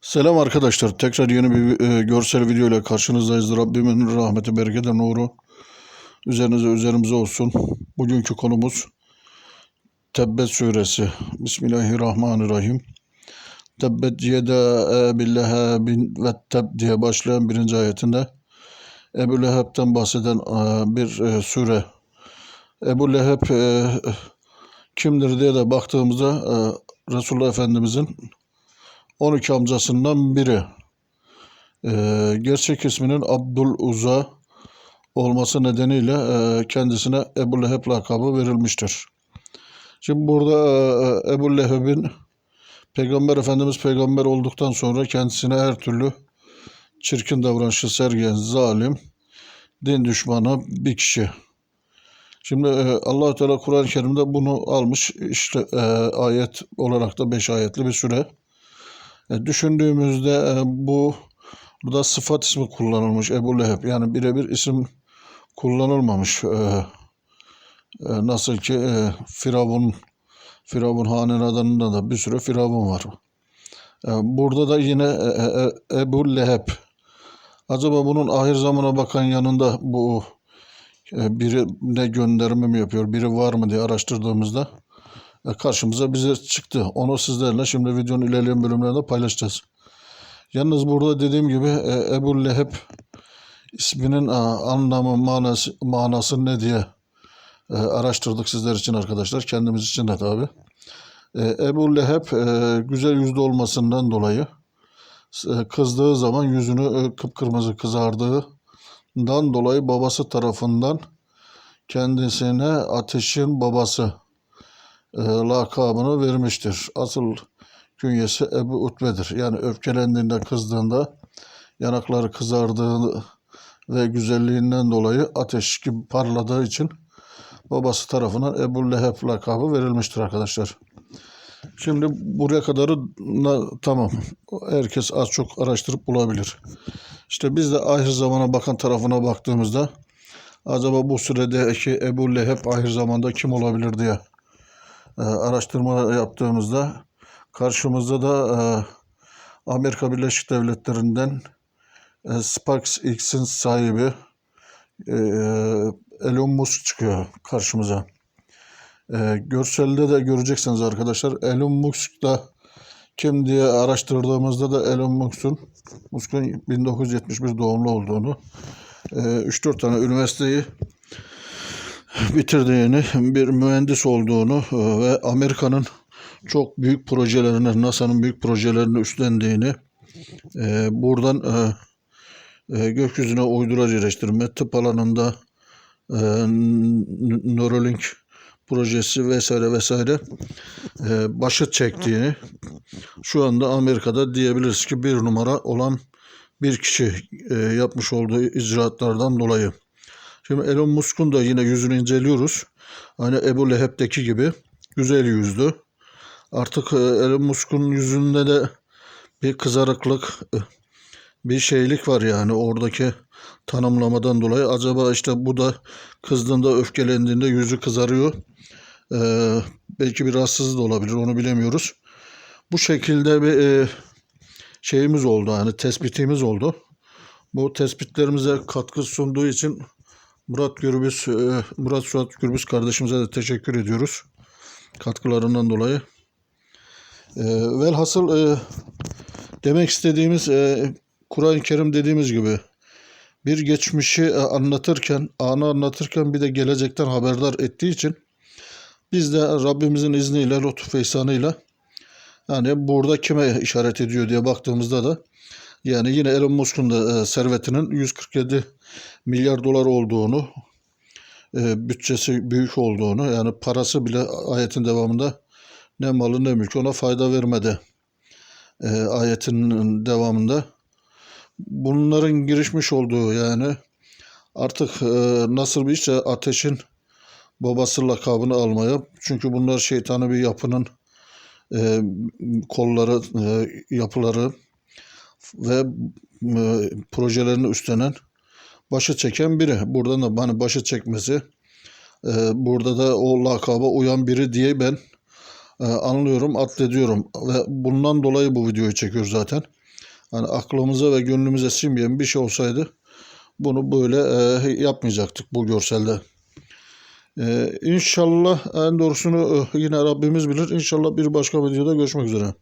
Selam arkadaşlar. Tekrar yeni bir e, görsel video ile karşınızdayız. Rabbimin rahmeti, bereketi, nuru üzerinize üzerimize olsun. Bugünkü konumuz Tebbet suresi. Bismillahirrahmanirrahim. Tebbet yeda Ebi Lehabin ve teb diye başlayan birinci ayetinde Ebu Leheb'den bahseden e, bir e, sure. Ebu Leheb e, kimdir diye de baktığımızda e, Resulullah Efendimizin 12 amcasından biri. Ee, gerçek isminin Abdul Uza olması nedeniyle e, kendisine Ebu Leheb lakabı verilmiştir. Şimdi burada e, Ebu Leheb'in Peygamber Efendimiz peygamber olduktan sonra kendisine her türlü çirkin davranışı sergileyen zalim, din düşmanı bir kişi. Şimdi e, allah Teala Kur'an-ı Kerim'de bunu almış işte e, ayet olarak da 5 ayetli bir süre. E, düşündüğümüzde e, bu burada sıfat ismi kullanılmış Ebu Leheb. Yani birebir isim kullanılmamış. E, nasıl ki Firavun Firavun hanedanında da bir sürü Firavun var. Burada da yine Ebu Leheb. Acaba bunun ahir zamana bakan yanında bu e, biri ne gönderme mi yapıyor, biri var mı diye araştırdığımızda karşımıza bize çıktı. Onu sizlerle şimdi videonun ilerleyen bölümlerinde paylaşacağız. Yalnız burada dediğim gibi e, Ebu Leheb isminin e, anlamı, manası, manası ne diye e, araştırdık sizler için arkadaşlar. Kendimiz için de tabi. E, Ebu Leheb e, güzel yüzlü olmasından dolayı e, kızdığı zaman yüzünü e, kıpkırmızı kızardığından dolayı babası tarafından kendisine ateşin babası e, lakabını vermiştir. Asıl künyesi Ebu Utbe'dir. Yani öfkelendiğinde, kızdığında yanakları kızardığı ve güzelliğinden dolayı ateş gibi parladığı için babası tarafından Ebu Leheb lakabı verilmiştir arkadaşlar. Şimdi buraya kadarı tamam. Herkes az çok araştırıp bulabilir. İşte biz de ahir zamana bakan tarafına baktığımızda acaba bu süredeki Ebu Leheb ahir zamanda kim olabilir diye e, araştırma yaptığımızda karşımızda da e, Amerika Birleşik Devletleri'nden e, SpaceX'in sahibi e, Elon Musk çıkıyor karşımıza. Görselde de göreceksiniz arkadaşlar. Elon Musk da kim diye araştırdığımızda da Elon Musk'un Musk'un 1971 doğumlu olduğunu, e, 3-4 tane üniversiteyi bitirdiğini, bir mühendis olduğunu e, ve Amerika'nın çok büyük projelerini, NASA'nın büyük projelerini üstlendiğini, e, buradan e, gökyüzüne uydular yerleştirme, tıp alanında Neuralink projesi vesaire vesaire e, başı çektiğini, şu anda Amerika'da diyebiliriz ki bir numara olan bir kişi yapmış olduğu icraatlardan dolayı. Şimdi Elon Musk'un da yine yüzünü inceliyoruz. Hani Ebu Leheb'deki gibi güzel yüzlü. Artık e, Elon Musk'un yüzünde de bir kızarıklık, e, bir şeylik var yani oradaki tanımlamadan dolayı. Acaba işte bu da kızdığında, öfkelendiğinde yüzü kızarıyor. Ee, belki bir rahatsızlığı da olabilir, onu bilemiyoruz. Bu şekilde bir e, şeyimiz oldu, yani tespitimiz oldu. Bu tespitlerimize katkı sunduğu için Murat Gürbüz, e, Murat Suat Gürbüz kardeşimize de teşekkür ediyoruz. Katkılarından dolayı. E, velhasıl e, demek istediğimiz Kur'an-ı Kerim dediğimiz gibi bir geçmişi anlatırken, anı anlatırken bir de gelecekten haberdar ettiği için biz de Rabbimizin izniyle, lütuf ve ihsanıyla yani burada kime işaret ediyor diye baktığımızda da yani yine Elon Musk'un da e, servetinin 147 milyar dolar olduğunu, e, bütçesi büyük olduğunu, yani parası bile ayetin devamında ne malı ne mülk ona fayda vermedi. E, ayetin devamında. Bunların girişmiş olduğu yani artık e, nasıl bir işse ateşin babası lakabını almaya. Çünkü bunlar şeytanı bir yapının e, kolları, e, yapıları ve e, projelerini üstlenen başı çeken biri. Buradan da hani başı çekmesi e, burada da o lakaba uyan biri diye ben e, anlıyorum, addediyorum ve bundan dolayı bu videoyu çekiyoruz zaten. Hani aklımıza ve gönlümüze sinmeyen bir şey olsaydı bunu böyle e, yapmayacaktık bu görselde. E, inşallah en doğrusunu e, yine Rabbimiz bilir. İnşallah bir başka videoda görüşmek üzere.